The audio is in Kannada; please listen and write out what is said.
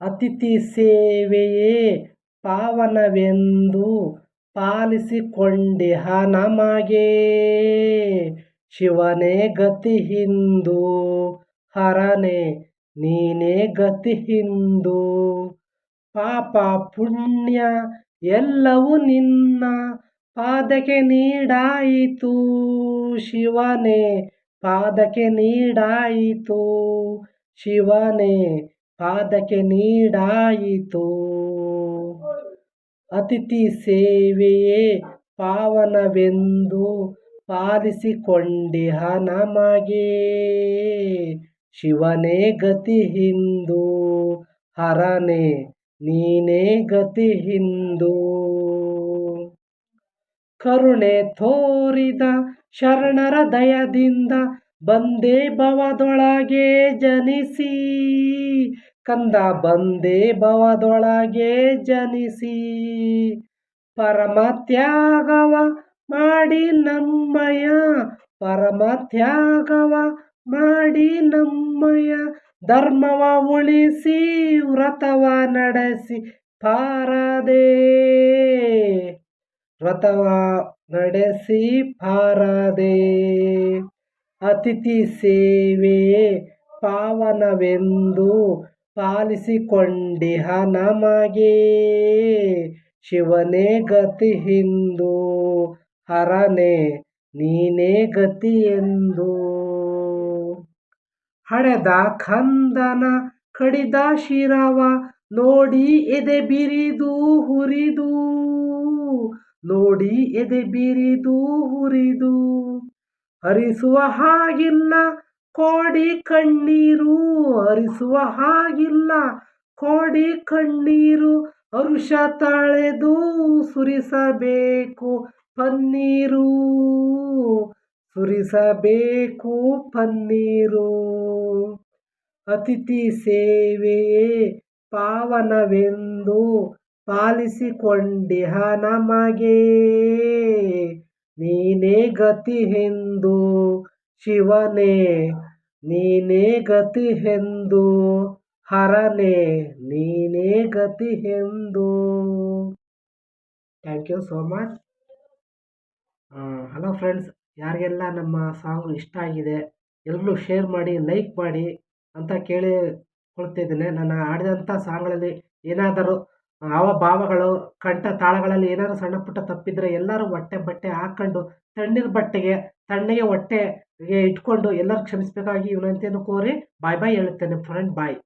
ಅತಿಥಿ ಸೇವೆಯೇ ಪಾವನವೆಂದು ಪಾಲಿಸಿಕೊಂಡೆ ನಮಗೆ. ಶಿವನೇ ಗತಿ ಹಿಂದು, ಹರನೇ ನೀನೇ ಗತಿ ಹಿಂದು. ಪಾಪ ಪುಣ್ಯ ಎಲ್ಲವೂ ನಿನ್ನ ಪಾದಕ್ಕೆ ನೀಡಾಯಿತು. ಶಿವನೇ ಪಾದಕ್ಕೆ ನೀಡಾಯಿತು. ಶಿವನೇ ಪಾದಕ್ಕೆ ನೀಡಾಯಿತು. ಅತಿಥಿ ಸೇವೆಯೇ ಪಾವನವೆಂದು ಪಾಲಿಸಿಕೊಂಡಿಹ ನಮಗೆ. ಶಿವನೇ ಗತಿ ಹಿಂದು, ಹರನೇ ನೀನೇ ಗತಿ ಹಿಂದು. ಕರುಣೆ ತೋರಿದ ಶರಣರ ದಯದಿಂದ ಬಂದೇ ಭವದೊಳಗೆ ಜನಿಸಿ. ಕಂದ ಬಂದೇ ಭವದೊಳಗೆ ಜನಿಸಿ. ಪರಮ ತ್ಯಾಗವ ಮಾಡಿ ನಮ್ಮಯ ಪರಮ ತ್ಯಾಗವ ಮಾಡಿ ನಮ್ಮಯ ಧರ್ಮವ ಉಳಿಸಿ, ವ್ರತವ ನಡೆಸಿ ಪಾರದೆ. ವ್ರತವ ನಡೆಸಿ ಪಾರದೆ. ಅತಿಥಿ ಸೇವೆ ಪಾವನವೆಂದು ಪಾಲಿಸಿಕೊಂಡಿಹ ನಮಗೆ. ಶಿವನೇ ಗತಿ ಹಿಂದು, ಹರನೇ ನೀನೇ ಗತಿ ಎಂದು. ಹಡೆದ ಖಂದನ ಕಡಿದ ಶಿರವ ನೋಡಿ ಎದೆ ಬಿರಿದು ಹುರಿದು, ನೋಡಿ ಎದೆ ಬಿರಿದು ಹುರಿದು. ಹರಿಸುವ ಹಾಗಿಲ್ಲ. ಕೋಡಿ ಕಣ್ಣೀರು ಹರಿಸುವ ಹಾಗಿಲ್ಲ. ಕೋಡಿ ಕಣ್ಣೀರು ಅರುಷ ತಳೆದು ಸುರಿಸಬೇಕು ಪನ್ನೀರು. ಸುರಿಸಬೇಕು ಪನ್ನೀರು. ಅತಿಥಿ ಸೇವೆಯೇ ಪಾವನವೆಂದು ಪಾಲಿಸಿಕೊಂಡಿಹ ನಮಗೆ ನೀನೇ ಗತಿ ಎಂದು ಶಿವನೇ, ನೀನೇ ಗತಿ ಎಂದು ಹರನೇ, ನೀನೇ ಗತಿ ಎಂದು. Thank you so much hello friends ಯಾರಿಗೆಲ್ಲ ನಮ್ಮ ಸಾಂಗ್ ಇಷ್ಟ ಆಗಿದೆ, ಎಲ್ಲರೂ ಶೇರ್ ಮಾಡಿ ಲೈಕ್ ಮಾಡಿ ಅಂತ ಕೇಳಿಕೊಳ್ತಿದ್ದೇನೆ ನಾನು ಹಾಡಿದಂಥ ಸಾಂಗ್ಗಳಲ್ಲಿ ಏನಾದರೂ ಹಾವ ಭಾವಗಳು, ಕಂಠ ತಾಳಗಳಲ್ಲಿ ಏನಾದ್ರು ಸಣ್ಣ ಪುಟ್ಟ ತಪ್ಪಿದ್ರೆ ಎಲ್ಲರೂ ಹೊಟ್ಟೆ ಬಟ್ಟೆ ಹಾಕ್ಕೊಂಡು ತಣ್ಣೀರು ಬಟ್ಟೆಗೆ, ತಣ್ಣಗೆ ಹೊಟ್ಟೆಗೆ ಇಟ್ಕೊಂಡು ಎಲ್ಲರೂ ಕ್ಷಮಿಸಬೇಕಾಗಿ ವಿನಂತಿಯನ್ನು ಕೋರಿ ಬಾಯ್ ಬಾಯ್ ಹೇಳುತ್ತೇನೆ ಫ್ರೆಂಡ್ ಬಾಯ್